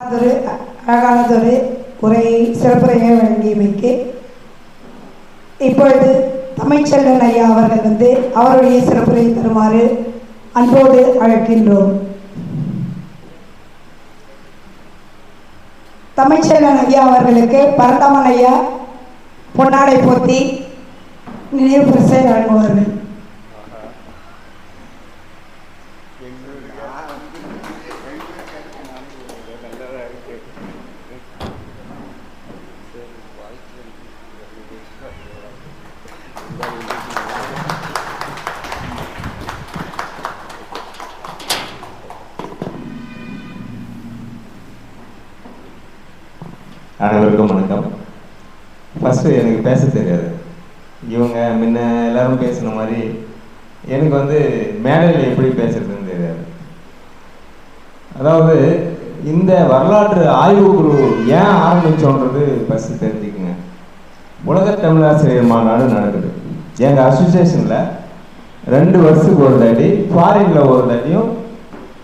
அழகானதொரு அழகானதொரு உரையை சிறப்புரையை வழங்கியமைக்கு இப்பொழுது தமிழ்ச்செல்வன் ஐயா அவர்கள் வந்து அவருடைய சிறப்புரை தருமாறு அன்போடு அழைக்கின்றோம். தமிழ்ச்செல்வன் ஐயா அவர்களுக்கு பரந்தாமன் ஐயா பொன்னாடை போத்தி நினைவு பரிசை வழங்குவார்கள். அனைவருக்கும் வணக்கம். ஃபஸ்ட்டு எனக்கு பேச தெரியாது. இவங்க முன்ன எல்லாரும் பேசின மாதிரி எனக்கு வந்து மேடையில் எப்படி பேசுறதுன்னு தெரியாது. அதாவது இந்த வரலாற்று ஆய்வு குழு ஏன் ஆரம்பிச்சோன்றது ஃபஸ்ட்டு தெரிஞ்சுக்குங்க. உலக தமிழாசிரியர் மாநாடு நடக்குது. எங்கள் அசோசியேஷனில் ரெண்டு வருஷத்துக்கு ஒரு தாட்டி ஃபாரினில் ஒரு தாட்டியும்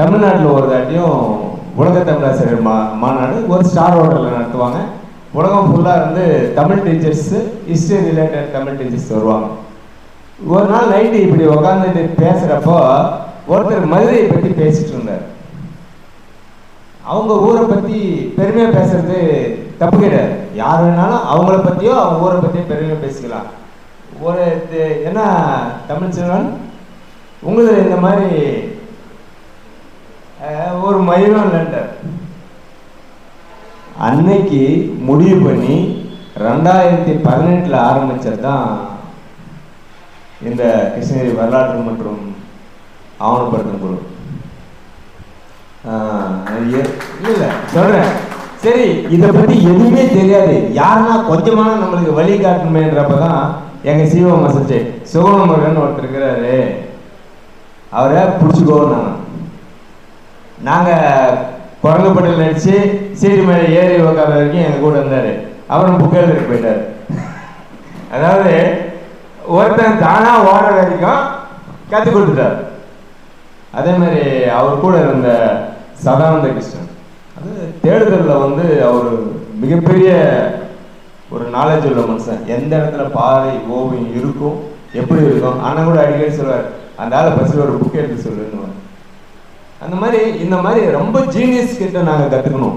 தமிழ்நாட்டில் ஒரு தாட்டியும் உலக தமிழாசிரியர் மா மாநாடு ஒரு ஸ்டார் ஹோட்டலில் நடத்துவாங்க. உலகம் ஃபுல்லாக இருந்து Tamil teachers history related Tamil teachers வருவாங்க. ஒரு நாள் நைட்டு இப்படி உக்காந்துட்டு பேசுகிறப்போ ஒருத்தர் மதுரையை பற்றி பேசிட்டு இருந்தார். அவங்க ஊரை பற்றி பெருமையாக பேசுறது தப்பு கிடையாது. யார் வேணாலும் அவங்கள பற்றியோ அவங்க ஊரை பற்றியோ பெருமையாக பேசிக்கலாம். ஒரு இது- என்ன தமிழ் செல்வன் உங்களுக்கு இந்த மாதிரி ஒரு மயிலும் லெட்டர் அன்னைக்கு முடிவு பண்ணி ரெண்டாயிரத்தி பதினெட்டில் ஆரம்பித்தது தான் இந்த கிருஷ்ணகிரி வரலாற்று மற்றும் ஆவணப்படுத்தும் குழு. இல்லை சொல்கிறேன் சரி இதை பற்றி எதுவுமே தெரியாது. யாருன்னா கொஞ்சமான நம்மளுக்கு வழி காட்டணுமேன்றப்பதான் எங்கள் சிவம் மசச்சே சுகமகன் ஒருத்தர் இருக்கிறாரு. அவரை பிடிச்சிக்கோன்னு நாங்கள் குரங்குப்பட்டில் நடிச்சு சீடி மேலே ஏறி உட்கார வரைக்கும் எங்க கூட இருந்தாரு. அப்புறம் புக்கேலுக்கு போயிட்டாரு. அதாவது ஒருத்தன் தானா ஓடுற வரைக்கும் கற்றுக் கொடுத்துட்டார். அதே மாதிரி அவர் கூட இருந்த சதானந்த கிருஷ்ணன் அது தேடுதலில் வந்து அவர் மிகப்பெரிய ஒரு நாலேஜ் உள்ள மனுஷன். எந்த இடத்துல பாறை ஓவியம் இருக்கும் எப்படி இருக்கும்? ஆனால் கூட அடிக்கடி சொல்லுவார் அந்த ஆளை பஸ்ஸில் ஒரு புக் எடுத்து சொல்லுன்னு அந்த மாதிரி இந்த மாதிரி ரொம்ப ஜீனியஸ் கிட்ட நாங்கள் கற்றுக்கணும்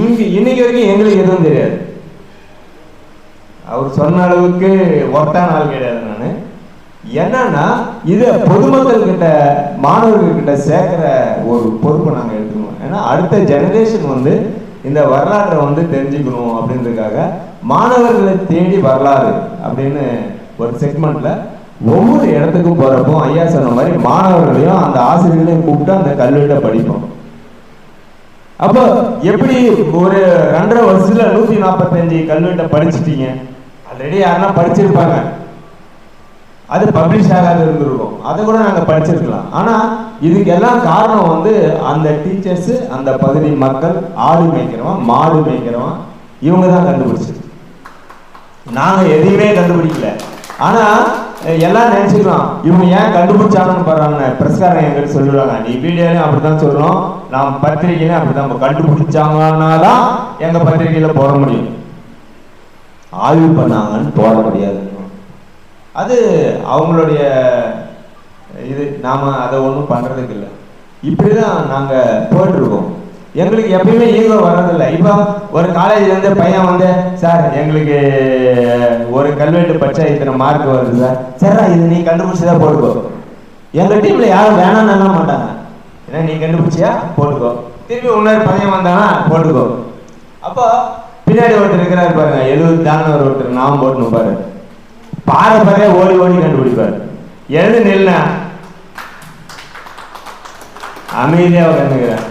இங்கே இன்னைக்கு வரைக்கும் எங்களுக்கு எதுவும் தெரியாது. அவர் சொன்ன அளவுக்கு ஒர்த்தான ஆள் கிடையாது நான். என்னன்னா இதை பொதுமக்கள் கிட்ட மாணவர்கள் கிட்ட சேர்க்கிற ஒரு பொறுப்பை நாங்கள் எடுத்துக்கணும். ஏன்னா அடுத்த ஜெனரேஷன் வந்து இந்த வரலாற்றை வந்து தெரிஞ்சுக்கணும் அப்படின்றதுக்காக மாணவர்களை தேடி வரலாறு அப்படின்னு ஒரு செக்மெண்ட்டில் ஒவ்வொரு இடத்துக்கும் போறப்போ ஐயா சொன்ன மாதிரி மாணவர்களையும் அந்த ஆசிரியர்களையும் கூப்பிட்டு அந்த கல்வெட்டை படிப்போம். அப்போ எப்படி ஒரு ரெண்டரை வருஷத்துல நூத்தி நாற்பத்தஞ்சு கல்வெட்டை படிச்சிட்டீங்க? ஆல்ரெடி யாருன்னா படிச்சிருப்பாங்க. அது பப்ளிஷ் ஆகாது இருந்திருக்கும். அதை கூட நாங்கள் படிச்சிருக்கலாம். ஆனால் இதுக்கு எல்லாம் காரணம் வந்து அந்த டீச்சர்ஸ் அந்த பகுதி மக்கள் ஆடு மேய்க்கிறவன் மாடு மேய்க்கிறவன் இவங்க தான் கண்டுபிடிச்சது. நாங்கள் எதையுமே கண்டுபிடிக்கல. ஆனால் எல்லாம் நினைச்சுக்கலாம். இவங்க ஏன் கண்டுபிடிச்சாங்கன்னு பாருங்க. பிரஸ்காரங்க எங்கிட்ட சொல்லிடுவாங்க. நீ வீடியோலையும் அப்படிதான் சொல்றோம். நாம் பத்திரிகையிலும் அப்படிதான் கண்டுபிடிச்சாங்கன்னா தான் எங்க பத்திரிகையில போட முடியும். ஆய்வு பண்ணாங்கன்னு போட முடியாது. அது அவங்களுடைய இது. நாம அதை ஒன்றும் பண்றதுக்கு இல்லை. இப்படிதான் நாங்க போயிட்டு இருக்கோம். எங்களுக்கு எப்பயுமே ஈகோ வர்றதில்லை. இப்போ ஒரு காலேஜ்ல இருந்து பையன் வந்து சார் எங்களுக்கு ஒரு கல்வெட்டு பச்சை இத்தனை மார்க் வருது சார். சரிடா இது நீ கண்டுபிடிச்சி தான் போட்டுக்கோ எங்கள் டீம்ல யாரும் வேணாம்னு மாட்டாங்க. ஏன்னா நீ கண்டுபிடிச்சியா? போட்டுக்கோ. திருப்பி இன்னொரு பையன் வந்தானா போட்டுக்கோ. அப்போ பின்னாடி ஒருத்தர் இருக்கிறாரு பாருங்க எழுபது தானவர் ஒருத்தர் நாம் போட்டுன்னு பாரு பாறை பாறையா ஓடி ஓடி கண்டுபிடிப்பாரு. எழுது நில்ல அமைதியா உட்காந்துக்கிறார்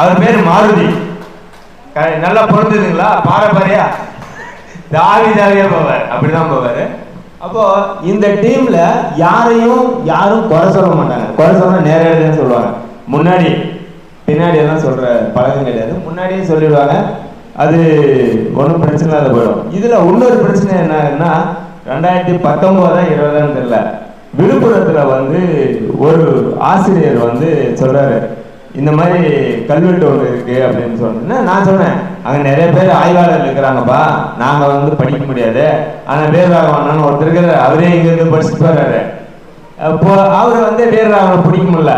அவர் பேர் மாருதி. நல்லா பிறந்ததுங்களா பாரம்பரியா தாவி தாவியா போவார். அப்படிதான் போவார். அப்போ இந்த டீம்ல யாரையும் யாரும் குறை சொல்ல மாட்டாங்க. குறை சொல்ல நேரடியாக சொல்லுவாங்க. முன்னாடி பின்னாடி எல்லாம் சொல்ற பழக்கம் கிடையாது. முன்னாடியே சொல்லிடுவாங்க. அது ஒன்றும் பிரச்சனை இல்லாத போயிடும். இதுல இன்னொரு பிரச்சனை என்னன்னா ரெண்டாயிரத்தி பத்தொன்பதா இருபதான்னு தெரியல. விழுப்புரத்துல வந்து ஒரு ஆசிரியர் வந்து சொல்றாரு. இந்த மாதிரி கல்வெட்டு ஒன்று இருக்கு அப்படின்னு சொன்னேன்னா நான் சொன்னேன் அங்க நிறைய பேர் ஆய்வாளர் இருக்கிறாங்கப்பா நாங்க வந்து படிக்க முடியாது. ஆனா வீரராகவன் ஒருத்தர் இருக்கிறார் அவரே இங்க இருந்து படிச்சுட்டு வர்றாரு அப்போ அவர் வந்து வீரராகவனை பிடிக்க முடியல.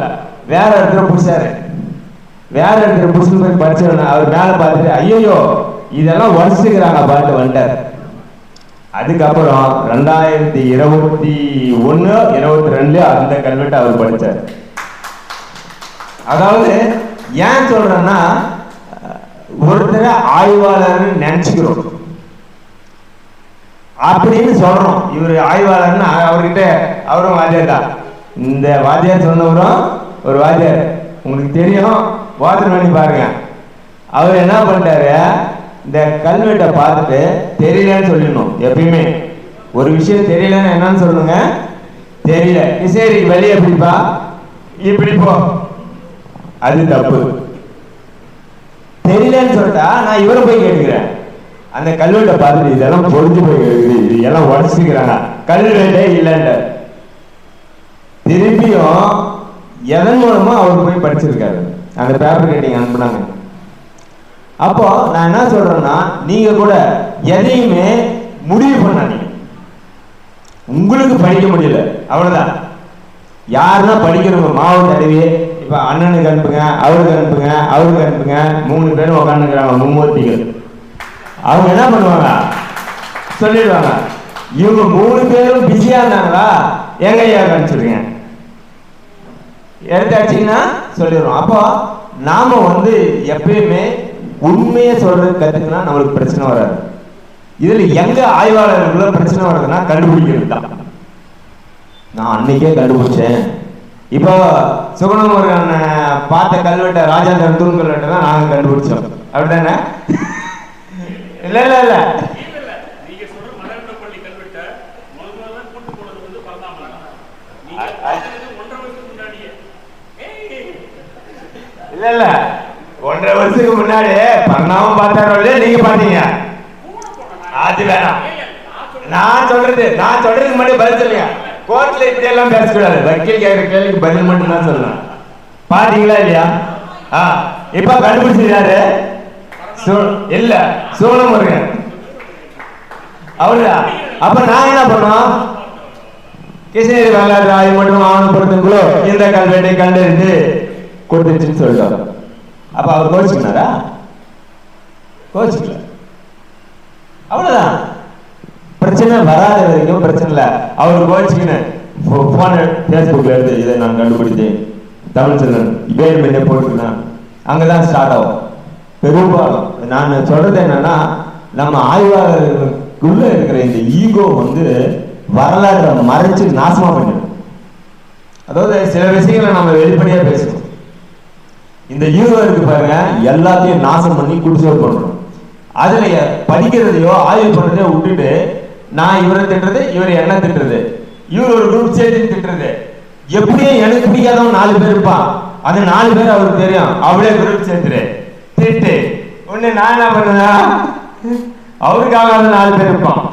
வேற இடத்துல பிடிச்சாரு. வேற இடத்துல பிடிச்சு போய் படிச்சவன அவர் மேலே பார்த்துட்டு ஐயோ இதெல்லாம் உடச்சுக்கிறாங்க பாட்டு வந்துட்டார். அதுக்கப்புறம் ரெண்டாயிரத்தி இருபத்தி ஒன்று இருபத்தி ரெண்டுல அந்த கல்வெட்டை அவர் படித்தார் அதாவது ஏன் சொல்றேன்னா ஒருத்தரை ஆய்வாளர்னு நினைச்சுக்கிறோம். அப்படின்னு சொல்றோம். இவர் ஆய்வாளர்னு அவர்கிட்ட அவரும் வாத்தியார் தான். இந்த வாத்தியார் சொன்னவரும் ஒரு வாத்தியார். உங்களுக்கு தெரியும் வாத்தியம் பண்ணி பாருங்க. அவர் என்ன பண்ணிட்டாரு? இந்த கல்வெட்டை பார்த்துட்டு தெரியலன்னு சொல்லிடணும் எப்பயுமே. ஒரு விஷயம் தெரியலன்னு என்னன்னு சொல்லுங்க? தெரியல. சரி வெளியே எப்படிப்பா? இப்படி போ. அது தப்பு. தெரியலன்னு சொல்லிட்டா நான் இவரை போய் கேட்டுக்கிறேன். அந்த கல்வெட்டை பார்த்துட்டு இதெல்லாம் பொறிஞ்சு போய் கிடக்குது இது எல்லாம் உடச்சிக்கிறாங்க கல்வெட்டே இல்லைன்ற திருப்பியும் எதன் மூலமா அவர் போய் படிச்சிருக்காரு? அந்த பேப்பர் கட்டிங் அனுப்புனாங்க. அப்போ நான் என்ன சொல்றேன்னா நீங்க கூட எதையுமே முடிவு பண்ணாதீங்க. உங்களுக்கு படிக்க முடியல. அவ்வளவுதான். யாருன்னா படிக்கிறவங்க மாவட்ட அறிவி இப்போ அண்ணனுக்கு அனுப்புங்க அவருக்கு அனுப்புங்க அவருக்கு அனுப்புங்க. மூணு பேரும் உட்காந்துக்கிறாங்க மும்மூர்த்திகள். அவங்க என்ன பண்ணுவாங்க? சொல்லிடுவாங்க. இவங்க மூணு பேரும் பிஸியா இருந்தாங்களா? எங்க ஐயா அனுப்பிச்சிருங்க எடுத்தாச்சுன்னா சொல்லிடுவோம். அப்போ நாம வந்து எப்பயுமே உண்மையை சொல்றது கத்துக்கினா நம்மளுக்கு பிரச்சனை வராது. இதுல எங்க ஆய்வாளர்களுக்குள்ள பிரச்சனை வருதுன்னா கண்டுபிடிக்கிறது தான். நான் அன்னைக்கே கண்டுபிடிச்சேன். இப்போ சுகுணமுருகன் பார்த்த கல்வெட்டை ராஜேந்திரன் தூண் கல்வெட்டை தான் நாங்கள் கண்டுபிடிச்சோம். அப்படிதானே? இல்ல இல்ல இல்ல. இல்ல ஒன்றரை வருஷத்துக்கு முன்னாடியே இல்ல. ஒன்றரை வருஷத்துக்கு முன்னாடி பண்ணாம பார்த்தாரோ இல்லையா நீங்க பாத்தீங்க அது வேணாம். நான் நான் சொல்றது நான் சொல்றதுக்கு முன்னாடி பதில் சொல்லுங்க. கோர்ட்ல இப்படி எல்லாம் பேசக்கூடாது. வக்கீல் கேட்கிற கேள்விக்கு பதில் மட்டும் தான் சொல்லணும். பாத்தீங்களா இல்லையா? ஆ இப்ப கண்டுபிடிச்சிருக்காரு சு- இல்ல சோழமுருகன். அவருடா அப்ப நான் என்ன பண்ணோம் கிருஷ்ணகிரி வரலாறு ஆய்வு மற்றும் ஆவணப்படுத்துங்களோ இந்த கல்வெட்டை கண்டறிந்து கொடுத்துருச்சுன்னு சொல்லிட்டாரு அப்ப அவர் கோச்சுக்கினாரா? கோச்சுக்கல. அவ்வளவுதான். பிரச்சனை வராத வரைக்கும் பிரச்சனை இல்ல. அவர் கோச்சுக்கினேன் ஃபோனை பேஸ்புக்ல இருந்து இதை நான் கண்டுபிடித்தேன். தமிழ் செல்வன் வேணுமென்னே போட்டுருக்கேன் அங்கதான் ஸ்டார்ட் ஆகும். பெரும்பாலும் நான் சொல்றது என்னன்னா நம்ம ஆய்வாளர்களுக்குள்ள இருக்கிற இந்த ஈகோ வந்து வரலாற்றை மறைச்சு நாசமா பண்ணிடும் அதாவது சில விஷயங்களை நம்ம வெளிப்படையா பேசணும் இந்த ஈகோ இருக்கு பாருங்க எல்லாத்தையும் நாசம் பண்ணி குடிசோர் பண்றோம் அதுல படிக்கிறதையோ ஆய்வு பண்றதையோ விட்டுட்டு நான் இவரை திட்டுறது இவர் என்ன திட்டுறது. இவர் ஒரு குரூப் சேர்த்து திட்டுறது. எப்படியும் எனக்கு பிடிக்காதவன் நாலு பேர் இருப்பான். அது நாலு பேர் அவருக்கு தெரியும். அவளே குரூப் சேர்த்துரு திட்டு. உடனே நான் என்ன பண்ணுவேன்? அவருக்காக அந்த நாலு பேர் இருப்பான்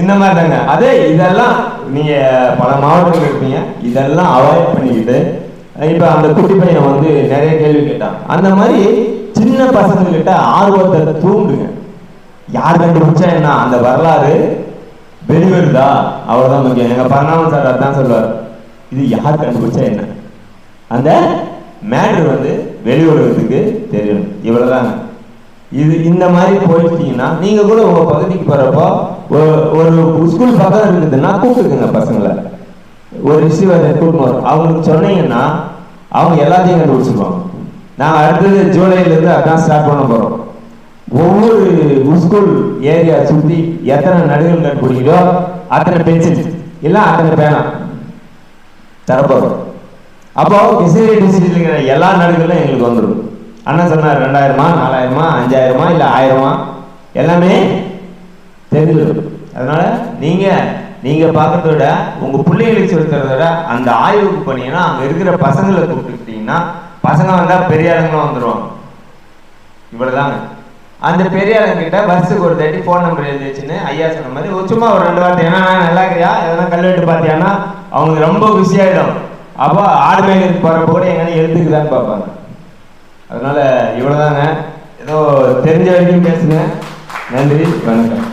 இந்த மாதிரி தாங்க. அதே இதெல்லாம் நீங்க பல மாவட்டங்கள் இருப்பீங்க. இதெல்லாம் அவாய்ட் பண்ணிக்கிட்டு இப்ப அந்த குட்டி பையன் வந்து நிறைய கேள்வி கேட்டான். அந்த மாதிரி சின்ன பசங்க கிட்ட ஆர்வத்தை தூண்டுங்க. யார் கண்டுபிடிச்சா என்ன? அந்த வரலாறு வெளிவருதா? அவ்வளவுதான் முக்கியம். எங்க பரணாமன் சார் அதான் சொல்லுவார். இது யார் கண்டுபிடிச்சா என்ன? அந்த மேட்ரு வந்து வெளி தெரியணும். இவ்வளோதாங்க இது இந்த மாதிரி போயிட்டீங்கன்னா நீங்க கூட உங்க பகுதிக்கு போறப்போ ஒரு- ஒரு ஸ்கூல் பக்கம் இருந்ததுன்னா கூப்பிட்டுக்குங்க பசங்களை. ஒரு ரிசீவர் கூட்டணும் வரும். அவங்களுக்கு சொன்னீங்கன்னா அவங்க எல்லாத்தையும் கண்டுபிடிச்சிருவாங்க. நான் அடுத்தது ஜூலைல இருந்து அதான் ஸ்டார்ட் பண்ண போறோம். ஒவ்வொரு முஸ்கூல் ஏரியா சுற்றி எத்தனை நடுகள் கண்டுபிடிக்கிறோ அத்தனை பென்சில் இல்லை அத்தனை பேனா. தரப்போறோம். அப்போ கிருஷ்ணகிரி டிஸ்ட்ரிக்ட்ல இருக்கிற எல்லா நடுகளும் எங்களுக்கு வந்துடும் அண்ணன் சொன்னார் ரெண்டாயிரமா நாலாயிரமா அஞ்சாயிரமா இல்லை ஆயிரமா? எல்லாமே தெரிஞ்சிடும். அதனால நீங்க நீங்க பார்க்கறத விட உங்க பிள்ளைகளுக்கு சொல்லித் விட அந்த ஆய்வுக்கு பண்ணீங்கன்னா அங்கே இருக்கிற பசங்களை கூப்பிட்டுக்கிட்டீங்கன்னா பசங்க வந்தா பெரிய ஆளுங்களும் வந்துருவாங்க. இவ்வளவுதாங்க. அந்த பெரியாளுங்க கிட்ட பஸ்ஸுக்கு ஒரு தாட்டி ஃபோன் நம்பர் எழுதிச்சுன்னு ஐயா சொன்ன மாதிரி ஒரு சும்மா ஒரு ரெண்டு வார்த்தை. ஏன்னா நான் நல்லா இருக்கிறியா எதனா கல்வெட்டு பார்த்தியான்னா அவங்களுக்கு ரொம்ப பிஸி ஆகிடும் அப்போ ஆடு மேய்களுக்கு போகிறப்ப கூட எங்கன்னா எழுத்துக்குதான்னு பார்ப்பாங்க. அதனால இவ்வளோதாங்க ஏதோ தெரிஞ்ச வரைக்கும் பேசுங்க. நன்றி வணக்கம்.